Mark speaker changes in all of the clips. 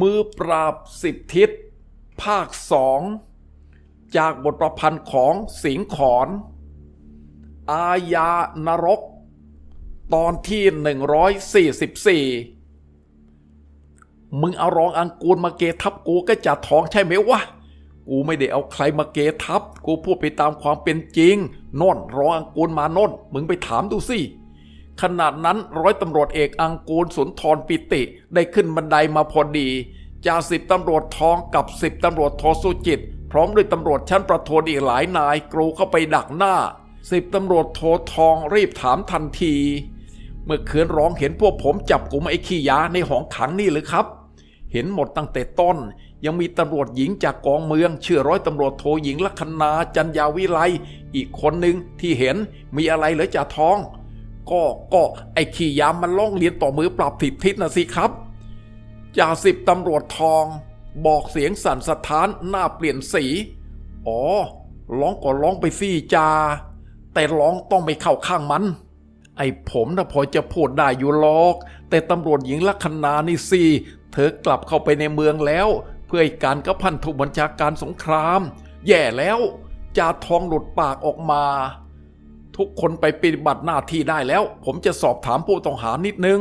Speaker 1: มือปราบสิบทิศ ภาคสอง จากบทประพันธ์ของสิงห์ขอน อาญานรก ตอนที่ 144 มึงเอารองอังกูลมาเกทับกูก็จะท้องใช่ไหมวะ กูไม่ได้เอาใครมาเกทับ กูพูดไปตามความเป็นจริงน่นรองอังกูลมาน่นมึงไปถามดูสิ ขนาดนั้นร้อยตำรวจเอกอังกูลสุนทรปิติได้ขึ้นบันไดมาพอดีจ่าสิบตำรวจทองกับสิบตำรวจโทสุจิต พร้อมด้วยตำรวจชั้นประโทนอีกหลายนายกรูเข้าไปดักหน้าสิบตำรวจโททองรีบถามทันที เมื่อคืนร้องเห็นพวกผมจับกลุ่มไอ้ขี้ยาในห้องขังนี่หรือครับ เห็นหมดตั้งแต่ต้น ยังมีตำรวจหญิงจากกองเมืองชื่อร้อยตำรวจโทหญิงลัคนาจันยาวิไลอีกคนหนึ่งที่เห็นมีอะไรเหรือจ่าทอง ก็ก็ไอ้ขี้ยามมันล่องเรียนต่อมือปราบผิดทิศนะสิครับจ่าสิบตำรวจทอง บอกเสียงสั่นสะท้านหน้าเปลี่ยนสี อ๋อร้องก็ร้องไปสิจา แต่ร้องต้องไม่เข้าข้างมัน ไอ้ผมนะพอจะพูดได้อยู่หรอก แต่ตำรวจหญิงลัคนานี่สิเธอกลับเข้าไปในเมืองแล้ว เพื่อการกับพันธุบัญชาการสงคราม แย่แล้วจ่าทองหลุดปากออกมา ทุกคนไปปฏิบัติหน้าที่ได้แล้ว ผมจะสอบถามผู้ต้องหานิดนึง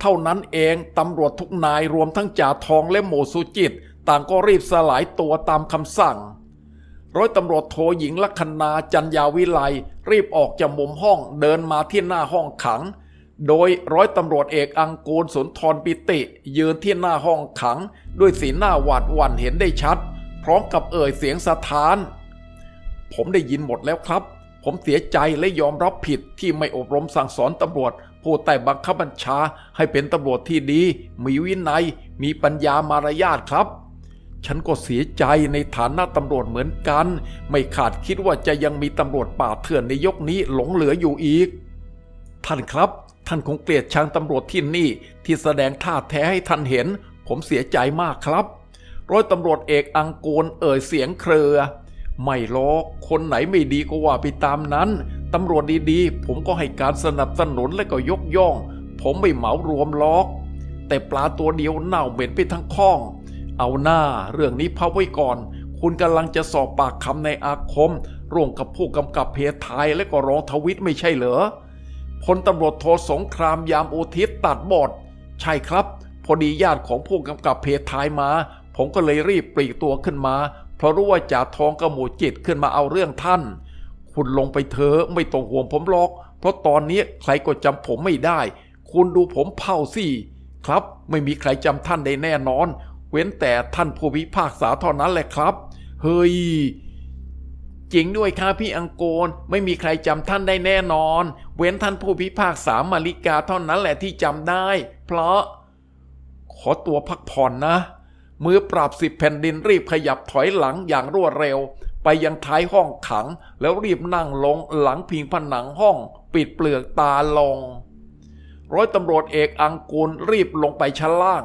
Speaker 1: เท่านั้นเองตำรวจทุกนายรวมทั้งจ่าทองและโมสุจิต ต่างก็รีบสลายตัวตามคำสั่ง ร้อยตำรวจโทหญิงลัคนาจันยาวิไลรีบออกจากมุมห้องเดินมาที่หน้าห้องขัง โดยร้อยตำรวจเอกอังกูลสุนทรปิติ ยืนที่หน้าห้องขัง ด้วยสีหน้าหวาดหวั่นเห็นได้ชัด พร้อมกับเอ่ยเสียงสะท้าน ผมได้ยินหมดแล้วครับ ผมเสียใจและยอมรับผิดที่ไม่อบรมสั่งสอนตำรวจ ผู้ใต้บังคับบัญชาให้เป็นตำรวจที่ดี มีวินัย มีปัญญามารยาทครับ ฉันก็เสียใจในฐานะตำรวจเหมือนกัน ไม่ขาดคิดว่าจะยังมีตำรวจป่าเถื่อนในยกนี้หลงเหลืออยู่อีก ท่านครับ ท่านคงเกลียดชังตำรวจที่นี่ ที่แสดงท่าแท้ให้ท่านเห็น ผมเสียใจมากครับร้อยตำรวจเอกอังกูลเอ่ยเสียงเครือ ไม่หรอกคนไหนไม่ดีก็ว่าไปตามนั้น ตำรวจดีๆ ผมก็ให้การสนับสนุนและก็ยกย่อง ผมไม่เหมารวมล็อก แต่ปลาตัวเดียวเน่าเหม็นไปทั้งข้อง เอาหน้าเรื่องนี้พักไว้ก่อน คุณกำลังจะสอบปากคำในอาคม ร่วมกับผู้กำกับเพทายและก็รองทวิตไม่ใช่เหรอพลตำรวจโทสงครามยามอุทิศตัดบทใช่ครับ พอดีญาติของผู้กำกับเพทายมา ผมก็เลยรีบปลีกตัวขึ้นมา เพราะรู้ว่าจ่าทองกระหมูจิตขึ้นมาเอาเรื่องท่าน คุณลงไปเถอะไม่ต้องห่วงผมหรอก เพราะตอนนี้ใครก็จำผมไม่ได้ คุณดูผมเผาสิครับ ไม่มีใครจำท่านได้แน่นอน เว้นแต่ท่านผู้พิพากษาเท่านั้นแหละครับ เฮ้ยจริงด้วยครับพี่อังโกนไม่มีใครจำท่านได้แน่นอน เว้นท่านผู้พิพากษามาริกาเท่านั้นแหละที่จำได้ เพราะ ขอตัวพักผ่อนนะ มือปราบสิบแผ่นดินรีบขยับถอยหลังอย่างรวดเร็ว ไปยังท้ายห้องขัง แล้วรีบนั่งลงหลังพิงผนังห้อง ปิดเปลือกตาลง ร้อยตำรวจเอกอังกูลรีบลงไปชั้นล่าง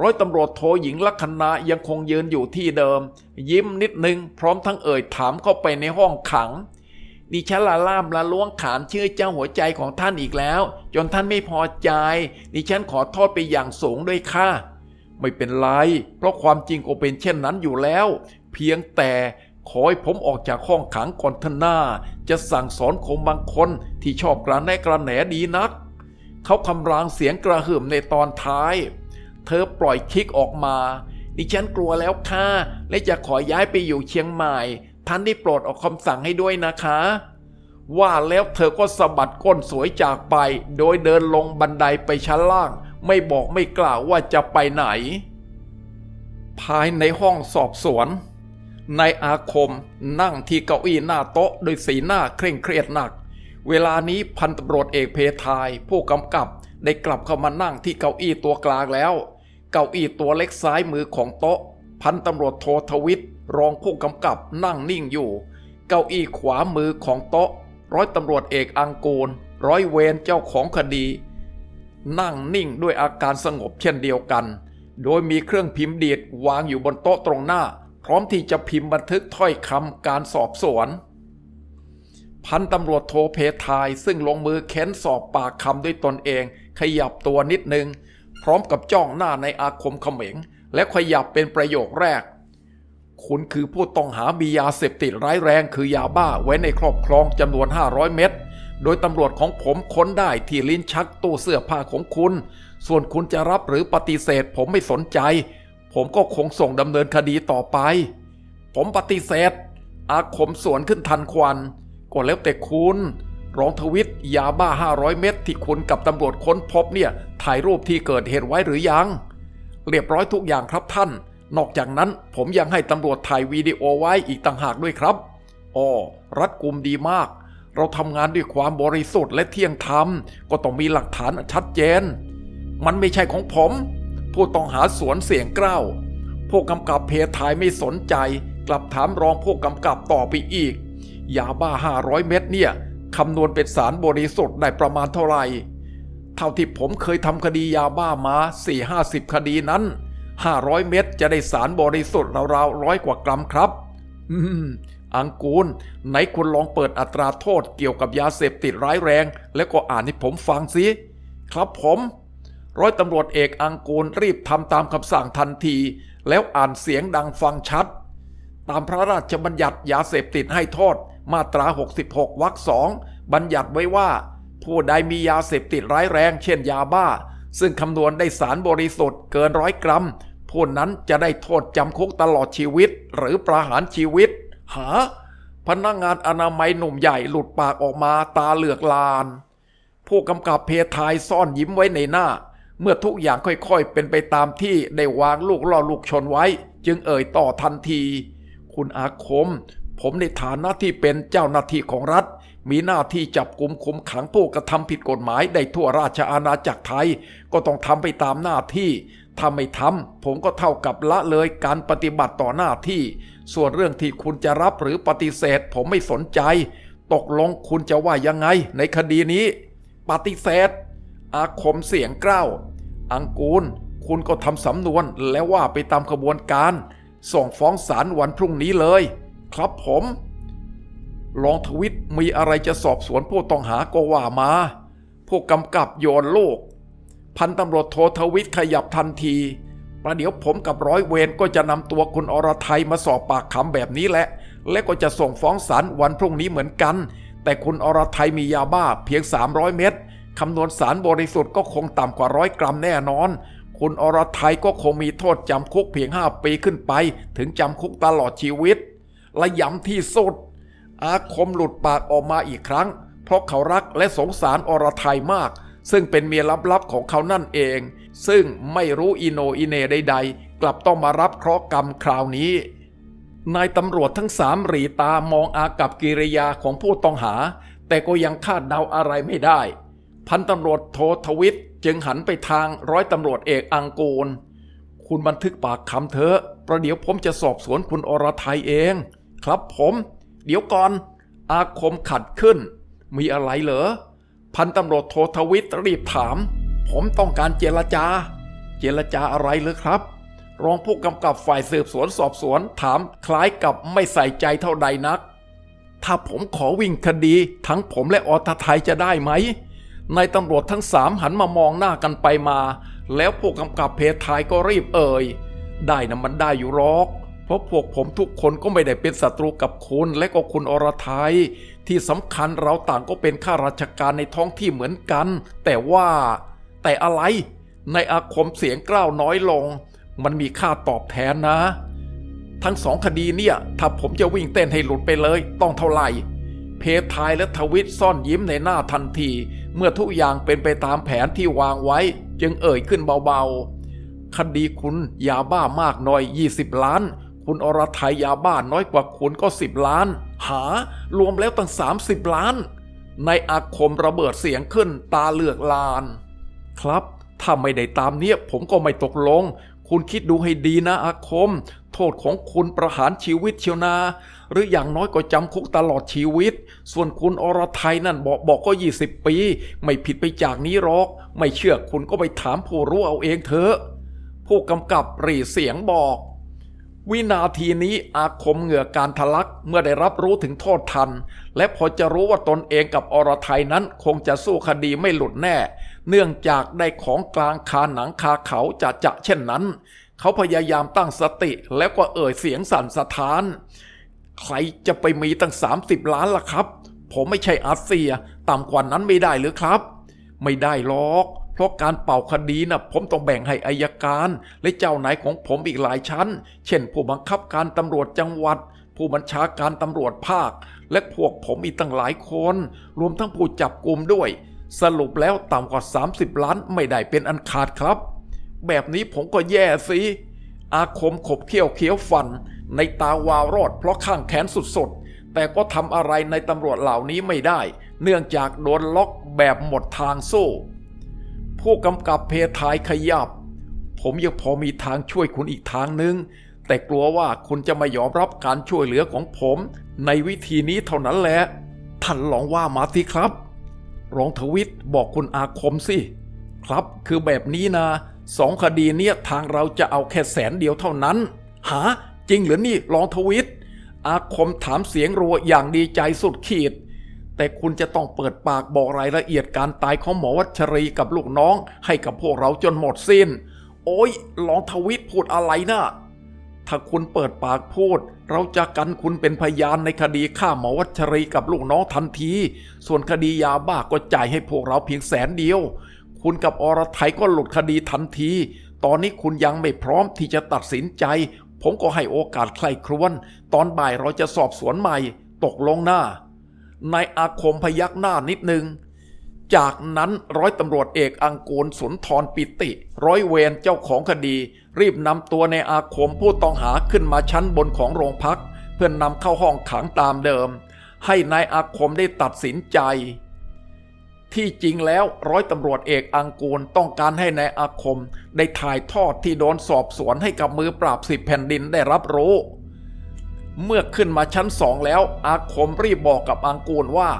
Speaker 1: ร้อยตำรวจโทหญิงลัคนายังคงยืนอยู่ที่เดิม ยิ้มนิดนึง พร้อมทั้งเอ่ยถามเข้าไปในห้องขังดิฉันละล่ามละล้วงขานชื่อเจ้าหัวใจของท่านอีกแล้ว จนท่านไม่พอใจ ดิฉันขอโทษไปอย่างสูงด้วยค่ะ ไม่เป็นไร เพราะความจริงก็เป็นเช่นนั้นอยู่แล้ว เพียงแต่ขอให้ผมออกจากห้องขังก่อนทนาจะสั่งสอนคนบางคนที่ชอบกระแนกระแหนดีนัก เขาคำรางเสียงกระหึ่มในตอนท้าย เธอปล่อยคิกออกมาดิฉันกลัวแล้วค่ะ และจะขอย้ายไปอยู่เชียงใหม่ ท่านได้โปรดออกคำสั่งให้ด้วยนะคะ ว่าแล้วเธอก็สะบัดก้นสวยจากไป โดยเดินลงบันไดไปชั้นล่าง ไม่บอกไม่กล่าวว่าจะไปไหน ภายในห้องสอบสวนนายอาคมนั่งที่เก้าอี้หน้าโต๊ะโดยสีหน้าเคร่งเครียดหนัก เวลานี้พันตำรวจเอกเพทาย ผู้กำกับได้กลับเข้ามานั่งที่เก้าอี้ตัวกลางแล้ว เก้าอี้ตัวเล็กซ้ายมือของโต๊ะ พันตำรวจโททวิทย์รองผู้กำกับนั่งนิ่งอยู่ เก้าอี้ขวามือของโต๊ะ ร้อยตำรวจเอกอังกูล ร้อยเวรเจ้าของคดี นั่งนิ่งด้วยอาการสงบเช่นเดียวกัน โดยมีเครื่องพิมพ์ดีดวางอยู่บนโต๊ะตรงหน้า พร้อมที่จะพิมพ์บันทึกถ้อยคำการสอบสวน พันตำรวจโทเพทายซึ่งลงมือเค้นสอบปากคำด้วยตนเอง ขยับตัวนิดนึง พร้อมกับจ้องหน้าในอาคมเขม็ง และขยับเป็นประโยคแรก คุณคือผู้ต้องหามียาเสพติดร้ายแรงคือยาบ้าไว้ในครอบครองจำนวน 500 เม็ด โดยตำรวจของผมค้นได้ที่ลิ้นชักตู้เสื้อผ้าของคุณ ส่วนคุณจะรับหรือปฏิเสธผมไม่สนใจ ผมก็คงส่งดำเนินคดีต่อไป ผมปฏิเสธ อาคมสวนขึ้นทันควันก็แล้วแต่คุณรองทวิตยาบ้า 500 เม็ดที่คุณกับตำรวจค้นพบเนี่ย ถ่ายรูปที่เกิดเหตุไว้หรือยัง เรียบร้อยทุกอย่างครับท่าน นอกจากนั้นผมยังให้ตำรวจถ่ายวีดีโอไว้อีกต่างหากด้วยครับอ๋อรัดกุมดีมาก เราทำงานด้วยความบริสุทธิ์และเที่ยงธรรม ก็ต้องมีหลักฐานชัดเจน มันไม่ใช่ของผม ผู้ต้องหาสวนเสียงเกล้าผู้กำกับเพทายไม่สนใจ กลับถามรองผู้กำกับต่อไปอีก ยาบ้า 500 เม็ดเนี่ยคำนวณเป็นสารบริสุทธิ์ได้ประมาณเท่าไหร่เท่าที่ผมเคยทำคดียาบ้ามา 4-50 คดีนั้น 500 เม็ดจะได้สารบริสุทธิ์ราวๆร้อยกว่ากรัมครับ อังกูล ไหนคุณลองเปิดอัตราโทษเกี่ยวกับยาเสพติดร้ายแรง แล้วก็อ่านให้ผมฟังสิครับผม ร้อยตำรวจเอกอังกูลรีบทำตามคำสั่งทันที แล้วอ่านเสียงดังฟังชัด ตามพระราชบัญญัติยาเสพติดให้โทษ มาตรา 66 วรรคสองบัญญัติไว้ว่า ผู้ใดมียาเสพติดร้ายแรง เช่นยาบ้า ซึ่งคำนวณได้สารบริสุทธิ์เกินร้อยกรัมผู้นั้นจะได้โทษจำคุกตลอดชีวิตหรือประหารชีวิต หา พนักงานอนามัยหนุ่มใหญ่หลุดปากออกมาตาเหลือกลาน ผู้กำกับเพทายซ่อนยิ้มไว้ในหน้า เมื่อทุกอย่างค่อยๆ เป็นไปตามที่ได้วางลูกล่อลูกชนไว้ จึงเอ่ยต่อทันที คุณอาคม ผมในฐานะที่เป็นเจ้าหน้าที่ของรัฐมีหน้าที่จับกลุ่มคุมขังผู้กระทำผิดกฎหมายได้ทั่วราชอาณาจักรไทย ก็ต้องทำไปตามหน้าที่ ถ้าไม่ทำผมก็เท่ากับละเลยการปฏิบัติต่อหน้าที่ ส่วนเรื่องที่คุณจะรับหรือปฏิเสธ ผมไม่สนใจ ตกลงคุณจะว่ายังไง ในคดีนี้ ปฏิเสธ อาคมเสียงกล้าว อังกูล คุณก็ทำสำนวนแล้วว่าไปตามขบวนการ ส่งฟ้องศาลวันพรุ่งนี้เลย ครับผมรองทวิตมีอะไรจะสอบสวนผู้ต้องหาก็ว่ามา ผู้กำกับโยนลูก พันตำรวจโททวิตขยับทันทีประเดี๋ยวผมกับร้อยเวรก็จะนำตัวคุณอรไทยมาสอบปากคำแบบนี้แหละ และก็จะส่งฟ้องศาลวันพรุ่งนี้เหมือนกัน แต่คุณอรไทยมียาบ้าเพียง 300 เม็ดคำนวณสารบริสุทธิ์ก็คงต่ำกว่าร้อยกรัมแน่นอน คุณอรไทยก็คงมีโทษจำคุกเพียง 5 ปีขึ้นไป ถึงจำคุกตลอดชีวิต และย้ำที่สุด อาคมหลุดปากออกมาอีกครั้ง เพราะเขารักและสงสารอรไทยมาก ซึ่งเป็นเมียลับๆของเขานั่นเอง ซึ่งไม่รู้อิโนอิเนใดๆ กลับต้องมารับเคราะห์กรรมคราวนี้ นายตำรวจทั้งสามหรีตามองอากับกิริยาของผู้ต้องหา แต่ก็ยังคาดเดาอะไรไม่ได้ พันตำรวจโททวิตจึงหันไปทางร้อยตำรวจเอกอังกูล คุณบันทึกปากคำเถอะ ประเดี๋ยวผมจะสอบสวนคุณอรไทยเอง ครับผม เดี๋ยวก่อน อาคมขัดขึ้น มีอะไรเหรอ พันตำรวจโททวิตรีบถาม ผมต้องการเจรจา เจรจาอะไรเหรอครับ รองผู้กำกับฝ่ายสืบสวนสอบสวนถามคล้ายกับไม่ใส่ใจเท่าใดนัก ถ้าผมขอวิ่งคดีทั้งผมและอตไทยจะได้ไหมนายตำรวจทั้งสามหันมามองหน้ากันไปมา แล้วผู้กำกับเพทายก็รีบเอ่ย ได้นะมันได้อยู่หรอก ราะพวกผมทุกคนก็ไม่ได้เป็นศัตรูกับคุณและก็คุณอรไทย ที่สำคัญเราต่างก็เป็นข้าราชการในท้องที่เหมือนกัน แต่ว่า แต่อะไร ในอาคมเสียงกล้าวน้อยลง มันมีค่าตอบแทนนะ ทั้งสองคดีเนี่ย ถ้าผมจะวิ่งเต้นให้หลุดไปเลย ต้องเท่าไหร่ เพทายและทวิตซ่อนยิ้มในหน้าทันที เมื่อทุกอย่างเป็นไปตามแผนที่วางไว้ จึงเอ่ยขึ้นเบาๆคดีคุณยาบ้ามากหน้อย 20 ล้าน คุณอรไทยยาบ้าน้อยกว่าคุณก็10ล้าน หารวมแล้วตั้ง30ล้าน ในอาคมระเบิดเสียงขึ้นตาเหลือกลาน ครับ ถ้าไม่ได้ตามเนี้ยผมก็ไม่ตกลง คุณคิดดูให้ดีนะอาคม โทษของคุณประหารชีวิตเชียวนา หรืออย่างน้อยก็จำคุกตลอดชีวิต ส่วนคุณอรไทยนั่นบอกบอกก็20ปี ไม่ผิดไปจากนี้หรอก ไม่เชื่อคุณก็ไปถามผู้รู้เอาเองเถอะ ผู้กำกับรีเสียงบอก วินาทีนี้อาคมเหงื่อการทะลักเมื่อได้รับรู้ถึงโทษทัน และพอจะรู้ว่าตนเองกับอรไทยนั้นคงจะสู้คดีไม่หลุดแน่ เนื่องจากได้ของกลางคาหนังคาเขาจะจะเช่นนั้น เขาพยายามตั้งสติแล้วก็เอ่ยเสียงสั่นสะท้าน ใครจะไปมีตั้ง 30 ล้านล่ะครับ ผมไม่ใช่อาเซีย ต่ำกว่านั้นไม่ได้หรือครับ ไม่ได้หรอก เพราะการเป่าคดีนะ่ะผมต้องแบ่งให้อายการ และเจ้านายของผมอีกหลายชั้น เช่น ผู้บังคับการตำรวจจังหวัด ผู้บัญชาการตำรวจภาค และพวกผมอีกตั้งหลายคน รวมทั้งผู้จับกลุ่มด้วย สรุปแล้วต่ำกว่า 30 ล้านไม่ได้เป็นอันขาดครับ แบบนี้ผมก็แย่สิอาคมขบเคี้ยวเคี้ยวฟัน ในตาวาวรอดเพราะข้างแขนสุดๆ แต่ก็ทำอะไรในตำรวจเหล่านี้ไม่ได้ เนื่องจากโดนล็อกแบบหมดทางสู้ ผู้กำกับเพทายขยับ ผมยังพอมีทางช่วยคุณอีกทางนึง แต่กลัวว่าคุณจะไม่ยอมรับการช่วยเหลือของผม ในวิธีนี้เท่านั้นแหละท่านลองว่ามาสิครับรองทวิตบอกคุณอาคมสิ ครับคือแบบนี้นะสองคดีเนี้ยทางเราจะเอาแค่แสนเดียวเท่านั้น หา จริงหรือนี่รองทวิตอาคมถามเสียงรัวอย่างดีใจสุดขีด แต่คุณจะต้องเปิดปากบอกรายละเอียดการตายของหมอวัชรีกับลูกน้องให้กับพวกเราจนหมดสิ้น โอ้ยรองทวิตพูดอะไรนะถ้าคุณเปิดปากพูด เราจะกันคุณเป็นพยานในคดีฆ่าหมอวัชรีกับลูกน้องทันที ส่วนคดียาบ้าก็จ่ายให้พวกเราเพียงแสนเดียว คุณกับอรไทยก็หลุดคดีทันที ตอนนี้คุณยังไม่พร้อมที่จะตัดสินใจ ผมก็ให้โอกาสใครครวน ตอนบ่ายเราจะสอบสวนใหม่ ตกลงหน้า นายอาคมพยักหน้านิดนึง จากนั้นร้อยตำรวจเอกอังกูลสุนทรปิติ ร้อยเวรเจ้าของคดี รีบนำตัวในอาคมผู้ต้องหาขึ้นมาชั้นบนของโรงพัก เพื่อนนำเข้าห้องขังตามเดิม ให้นายอาคมได้ตัดสินใจ ที่จริงแล้วร้อยตำรวจเอกอังกูลต้องการให้นายอาคม ได้ถ่ายทอดที่โดนสอบสวนให้กับมือปราบสิบแผ่นดินได้รับรู้ เมื่อขึ้นมาชั้นสองแล้ว อาคมรีบบอกกับอังกูลว่า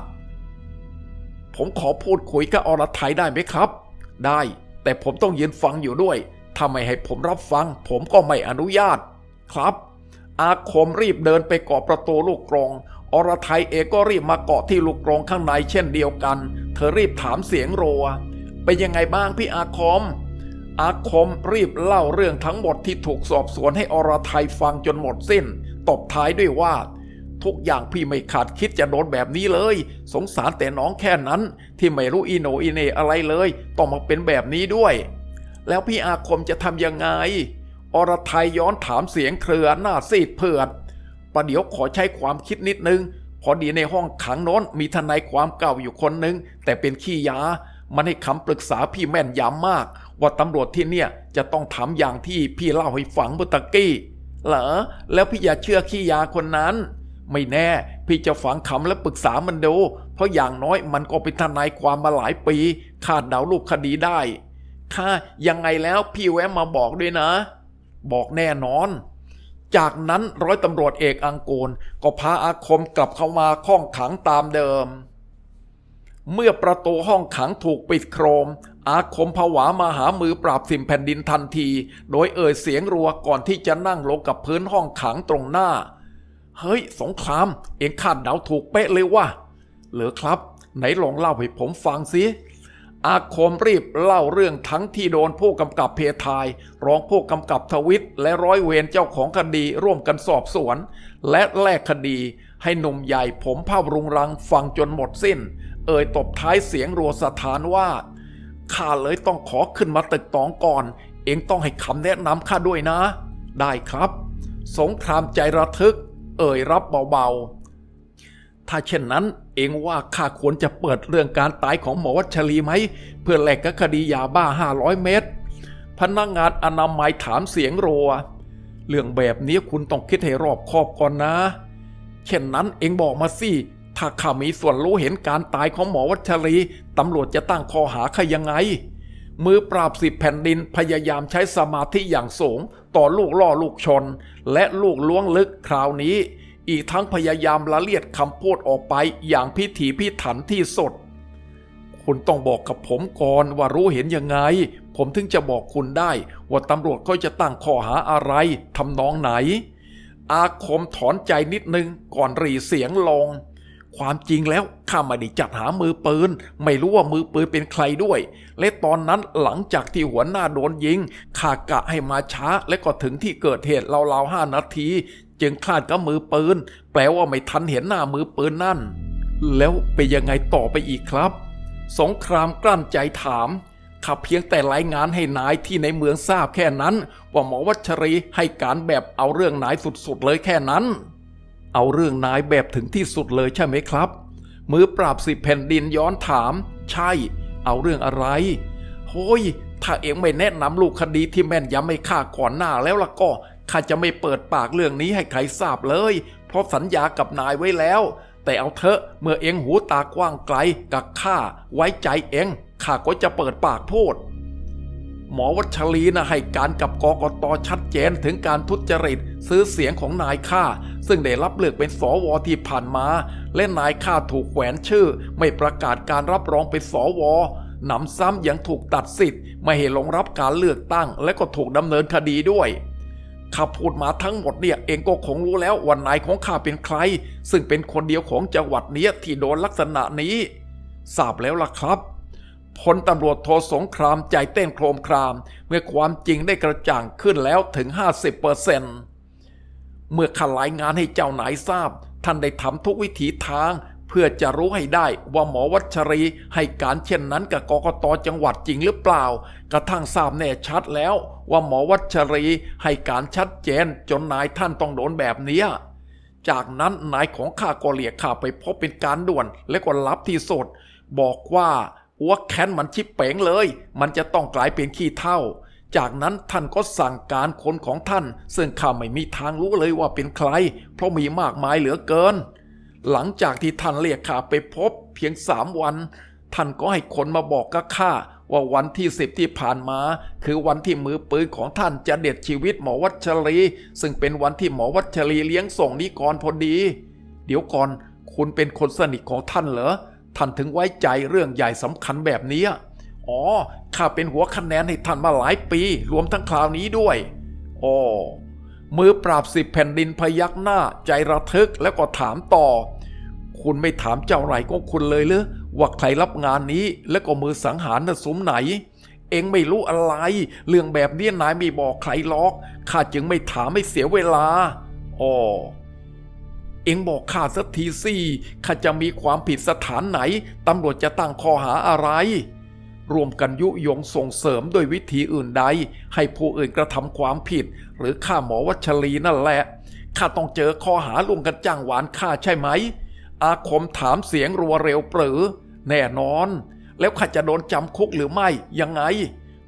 Speaker 1: ผมขอพูดคุยกับอรไทยได้ไหมครับ ได้ แต่ผมต้องยืนฟังอยู่ด้วยถ้าไม่ให้ผมรับฟัง ผมก็ไม่อนุญาต ครับ อาคมรีบเดินไปเกาะประตูลูกกรง อรไทยเองก็รีบมาเกาะที่ลูกกรงข้างในเช่นเดียวกัน เธอรีบถามเสียงโรวเป็นยังไงบ้างพี่อาคม อาคมรีบเล่าเรื่องทั้งหมดที่ถูกสอบสวนให้อรไทยฟังจนหมดสิ้น ตบท้ายด้วยว่า ทุกอย่างพี่ไม่ขาดคิดจะโดนแบบนี้เลย สงสารแต่น้องแค่นั้น ที่ไม่รู้อีโนอีเนอะไรเลย ต้องมาเป็นแบบนี้ด้วย แล้วพี่อาคมจะทำยังไง อรไทยย้อนถามเสียงเครือหน้าซีดเผือดประเดี๋ยวขอใช้ความคิดนิดนึง พอดีในห้องขังโน้นมีทนายความเก่าอยู่คนนึง แต่เป็นขี้ยา มันให้คำปรึกษาพี่แม่นยำมาก ว่าตำรวจที่เนี่ยจะต้องทำอย่างที่พี่เล่าให้ฟังเมื่อตะกี้ เหรอแล้วพี่อย่าเชื่อขี้ยาคนนั้น ไม่แน่ พี่จะฝังคำและปรึกษามันดู เพราะอย่างน้อยมันก็เป็นทนายความมาหลายปีคาดเดาลูกคดีได้ค่ะยังไงแล้วพี่แวะมาบอกด้วยนะ บอกแน่นอน จากนั้นร้อยตำรวจเอกอังกูลก็พาอาคมกลับเข้ามาห้องขังตามเดิม เมื่อประตูห้องขังถูกปิดโครม อาคมผวามาหามือปราบสิมแผ่นดินทันที โดยเอ่ยเสียงรัวก่อนที่จะนั่งลงกับพื้นห้องขังตรงหน้า เฮ้ย สงคราม เองคาดเดาถูกเป๊ะเลยว่ะเหรอครับ ไหนลองเล่าให้ผมฟังสิอาคมรีบเล่าเรื่องทั้งที่โดนผู้กำกับเพทาย รองผู้กำกับทวิตและร้อยเวรเจ้าของคดีร่วมกันสอบสวน และแลกคดีให้หนุ่มใหญ่ผมภาพรุงรังฟังจนหมดสิ้น เอ่ยตบท้ายเสียงรัวสถานว่า ข้าเลยต้องขอขึ้นมาตึกตองก่อน เองต้องให้คำแนะนำข้าด้วยนะ ได้ครับ สงครามใจระทึก เอ่ยรับเบาๆ ถ้าเช่นนั้นเองว่าข้าควรจะเปิดเรื่องการตายของหมอวัชรีไหม เพื่อแลกกับคดียาบ้า 500 เม็ดพนักงานอนามัยถามเสียงรัวเรื่องแบบนี้คุณต้องคิดให้รอบคอบก่อนนะ เช่นนั้นเองบอกมาสิ ถ้าข้ามีส่วนรู้เห็นการตายของหมอวัชรีตำรวจจะตั้งข้อหาข้ายังไง มือปราบสิบแผ่นดินพยายามใช้สมาธิอย่างสูง ต่อลูกล่อลูกชน และลูกล้วงลึกคราวนี้ อีกทั้งพยายามละเลียดคำพูดออกไปอย่างพิถีพิถันที่สุดคุณต้องบอกกับผมก่อนว่ารู้เห็นยังไง ผมถึงจะบอกคุณได้ ว่าตำรวจเขาจะตั้งข้อหาอะไรทำนองไหน อาคมถอนใจนิดนึงก่อนรีเสียงลง ความจริงแล้วข้าไม่ได้จัดหามือปืน ไม่รู้ว่ามือปืนเป็นใครด้วย และตอนนั้นหลังจากที่หัวหน้าโดนยิงข้ากะให้มาช้าและก็ถึงที่เกิดเหตุราวๆห้านาที จึงคลาดกับมือปืน แปลว่าไม่ทันเห็นหน้ามือปืนนั่น แล้วเป็นยังไงต่อไปอีกครับ สงครามกลั้นใจถามข้าเพียงแต่รายงานให้นายที่ในเมืองทราบแค่นั้น ว่าหมอวัชรีให้การแบบเอาเรื่องนายสุดๆเลยแค่นั้น เอาเรื่องนายแบบถึงที่สุดเลยใช่ไหมครับ มือปราบสิบแผ่นดินย้อนถาม ใช่ เอาเรื่องอะไร โฮ้ย ถ้าเองไม่แนะนำลูกคดีที่แม่นยำไม่ฆ่าก่อนหน้าแล้วล่ะก็ข้าจะไม่เปิดปากเรื่องนี้ให้ใครทราบเลย เพราะสัญญากับนายไว้แล้ว แต่เอาเถอะเมื่อเองหูตากว้างไกลกับข้าไว้ใจเองข้าก็จะเปิดปากพูด หมอวัชรีนะให้การกับกกตชัดเจนถึงการทุจริต ซื้อเสียงของนายข้าซึ่งได้รับเลือกเป็นสวที่ผ่านมา และนายข้าถูกแขวนชื่อ ไม่ประกาศการรับรองเป็นสวหนำซ้ำยังถูกตัดสิทธิ์ ไม่ให้ลงรับการเลือกตั้ง และก็ถูกดำเนินคดีด้วยข้าพูดมาทั้งหมดเนี่ยเองก็คงรู้แล้ววันนายของข้าเป็นใคร ซึ่งเป็นคนเดียวของจังหวัดนี้ที่โดนลักษณะนี้ทราบแล้วล่ะครับ พลตำรวจโทสงครามใจเต้นโครมคราม เมื่อความจริงได้กระจ่างขึ้นแล้วถึง 50%เปอร์เซนเมื่อข้ารายงานให้เจ้านายทราบ ท่านได้ทำทุกวิถีทาง เพื่อจะรู้ให้ได้ว่าหมอวัชรีให้การเช่นนั้นกับกกตจังหวัดจริงหรือเปล่า กระทั่งทราบแน่ชัดแล้ว ว่าหมอวัชรีให้การชัดเจนจนนายท่านต้องโดนแบบเนี้ยจากนั้นนายของข้าก็เรียกข้าไปพบเป็นการด่วนและก็รับที่สุดบอกว่า อัวแค้นมันชิบเป๋งเลย มันจะต้องกลายเป็นขี้เท่า จากนั้นท่านก็สั่งการคนของท่าน ซึ่งข้าไม่มีทางรู้เลยว่าเป็นใคร เพราะมีมากมายเหลือเกิน หลังจากที่ท่านเรียกข้าไปพบ เพียงสามวัน ท่านก็ให้คนมาบอกกับข้าว่าวันที่สิบที่ผ่านมา คือวันที่มือปืนของท่านจะเด็ดชีวิตหมอวัชรี ซึ่งเป็นวันที่หมอวัชรีเลี้ยงส่งนิกรพอดี เดี๋ยวก่อน คุณเป็นคนสนิทของท่านเหรอ ท่านถึงไว้ใจเรื่องใหญ่สำคัญแบบนี้ อ๋อ ข้าเป็นหัวคะแนนให้ท่านมาหลายปี รวมทั้งคราวนี้ด้วยอ๋อมือปราบสิบแผ่นดินพยักหน้าใจระทึกแล้วก็ถามต่อ คุณไม่ถามเจ้าไรของคุณเลยหรือว่าใครรับงานนี้ แล้วก็มือสังหารน่ะสมไหน เองไม่รู้อะไร เรื่องแบบนี้นายไม่บอกใครหรอก ข้าจึงไม่ถามไม่เสียเวลา อ๋อ เอ็งบอกข้าสักทีสิข้าจะมีความผิดสถานไหน ตำรวจจะตั้งข้อหาอะไร รวมกันยุยงส่งเสริมโดวยวิธีอื่นใด ให้ผู้อื่นกระทำความผิด หรือข้าหมอวัชรีนั่นแหละข้าต้องเจอข้อหาร่วมกันจ้างหวานข้าใช่ไหม อาคมถามเสียงรัวเร็วปรือ แน่นอน แล้วข้าจะโดนจำคุกหรือไม่ยังไง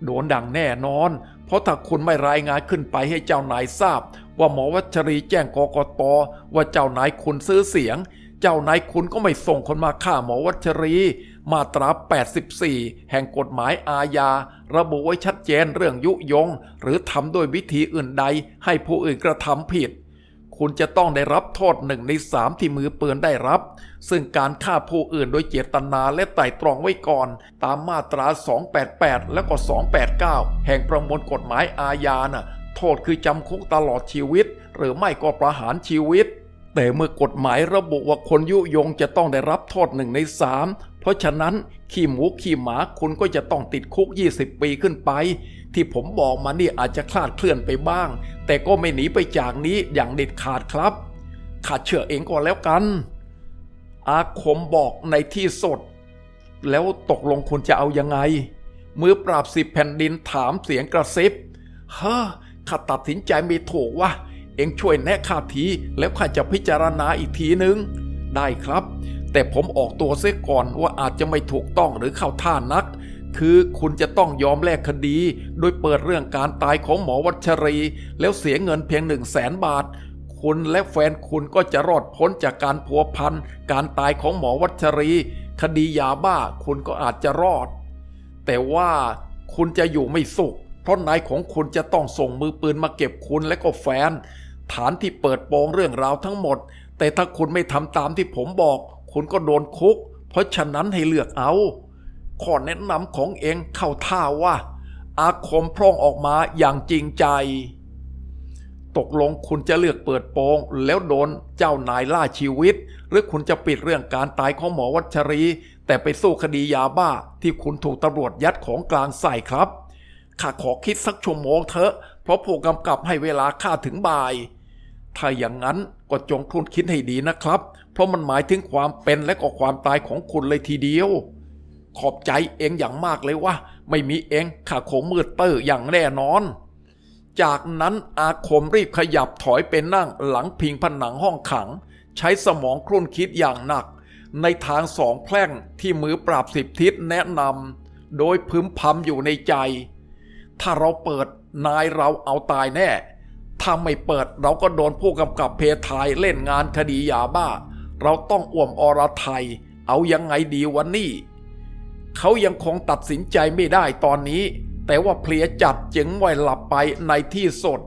Speaker 1: โดนดังแน่นอน เพราะถ้าคุณไม่รายงานขึ้นไปให้เจ้านายทราบ ว่าหมอวัชรีแจ้งกกตว่าเจ้านายคุณซื้อเสียง เจ้านายคุณก็ไม่ส่งคนมาฆ่าหมอวัชรี มาตรา 84 แห่งกฎหมายอาญา ระบุไว้ชัดเจนเรื่องยุยง หรือทำด้วยวิธีอื่นใดให้ผู้อื่นกระทำผิด คุณจะต้องได้รับโทษหนึ่งในสามที่มือปืนได้รับ ซึ่งการฆ่าผู้อื่นโดยเจตนาและไต่ตรองไว้ก่อน ตามมาตรา 288 และก็ 289 แห่งประมวลกฎหมายอาญาน่ะ โทษคือจำคุกตลอดชีวิต หรือไม่ก็ประหารชีวิต แต่เมื่อกฎหมายระบุว่าคนยุยงจะต้องได้รับโทษหนึ่งในสามเพราะฉะนั้นขี้หมูขี้หมาคุณก็จะต้องติดคุก 20 ปีขึ้นไป ที่ผมบอกมานี่อาจจะคลาดเคลื่อนไปบ้าง แต่ก็ไม่หนีไปจากนี้อย่างเด็ดขาดครับข้าเชื่อเองก็แล้วกัน อาคมบอกในที่สด แล้วตกลงคุณจะเอายังไง มือปราบสิบแผ่นดินถามเสียงกระซิบเฮ้อ ข้าตัดสินใจไม่ถูกว่า เองช่วยแนะข้าทีแล้วข้าจะพิจารณาอีกทีนึง ได้ครับ แต่ผมออกตัวเสียก่อนว่าอาจจะไม่ถูกต้องหรือเข้าท่านัก คือคุณจะต้องยอมแลกคดี โดยเปิดเรื่องการตายของหมอวัชรี แล้วเสียเงินเพียงหนึ่งแสนบาทคุณและแฟนคุณก็จะรอดพ้นจากการพัวพันการตายของหมอวัชรี คดียาบ้าคุณก็อาจจะรอด แต่ว่าคุณจะอยู่ไม่สุข เพราะนายของคุณจะต้องส่งมือปืนมาเก็บคุณและก็แฟน ฐานที่เปิดโปงเรื่องราวทั้งหมด แต่ถ้าคุณไม่ทำตามที่ผมบอก คุณก็โดนคุก เพราะฉะนั้นให้เลือกเอาข้อแนะนำของเองเข้าท่าว่า อาคมพร่องออกมาอย่างจริงใจ ตกลงคุณจะเลือกเปิดโปง แล้วโดนเจ้านายล่าชีวิต หรือคุณจะปิดเรื่องการตายของหมอวัชรี แต่ไปสู้คดียาบ้าที่คุณถูกตำรวจยัดของกลางใส่ครับ ข้าขอคิดสักชั่วโมงเถอะ เพราะผู้กำกับให้เวลาข้าถึงบ่าย ถ้าอย่างนั้นก็จงคลุนคิดให้ดีนะครับ เพราะมันหมายถึงความเป็นและก็ความตายของคุณเลยทีเดียว ขอบใจเองอย่างมากเลยว่า ไม่มีเองข้าคงมืดเตอร์อย่างแน่นอน จากนั้นอาคมรีบขยับถอยไปนั่งหลังพิงผนังห้องขัง ใช้สมองครุ่นคิดอย่างหนัก ในทางสองแพร่งที่มือปราบสิบทิศแนะนำโดยพึมพำอยู่ในใจ ถ้าเราเปิดนายเราเอาตายแน่ ถ้าไม่เปิดเราก็โดนผู้กำกับเพทายเล่นงานคดียาบ้า เราต้องอ่วมอรไทย เอายังไงดีวันนี้ เขายังคงตัดสินใจไม่ได้ตอนนี้ แต่ว่าเพลียจัดจึงไว้หลับไปในที่สด